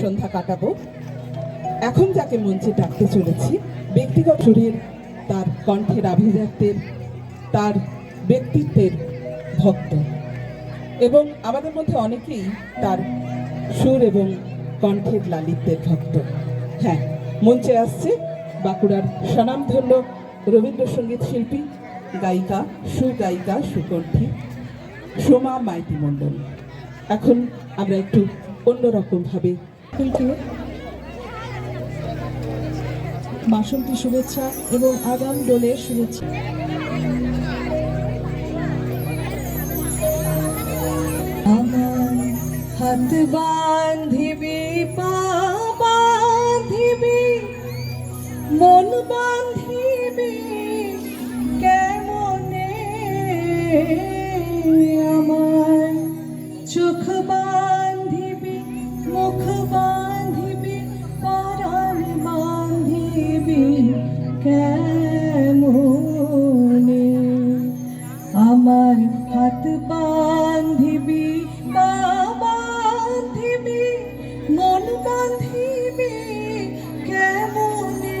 সন্ধ্যা কাটাবো। এখন যাকে মঞ্চে ডাকতে চলেছি, ব্যক্তিগত সুরের তার কণ্ঠের আভিজাত্যের, তার ব্যক্তিত্বের ভক্ত। এবং আমাদের মধ্যে অনেকেই তার সুর এবং কণ্ঠের লালিত্যের ভক্ত। হ্যাঁ মঞ্চে আসছে বাঁকুড়ার স্বনামধন্য রবীন্দ্রসঙ্গীত শিল্পী, গায়িকা, সুগায়িকা, সুকণ্ঠী সোমা মাইতি মণ্ডল এখন আমরা একটু অন্যরকমভাবে বাসন্তী শুভেচ্ছা এবং আগাম দোলের শুভেচ্ছা। হাত বান্ধিবি হাত বান্ধিবি পা বান্ধিবি মন বান্ধিবি কেমনে?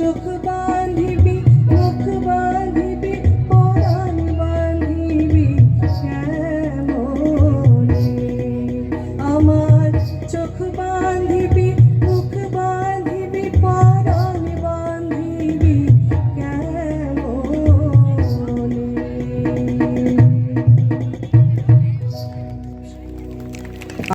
took a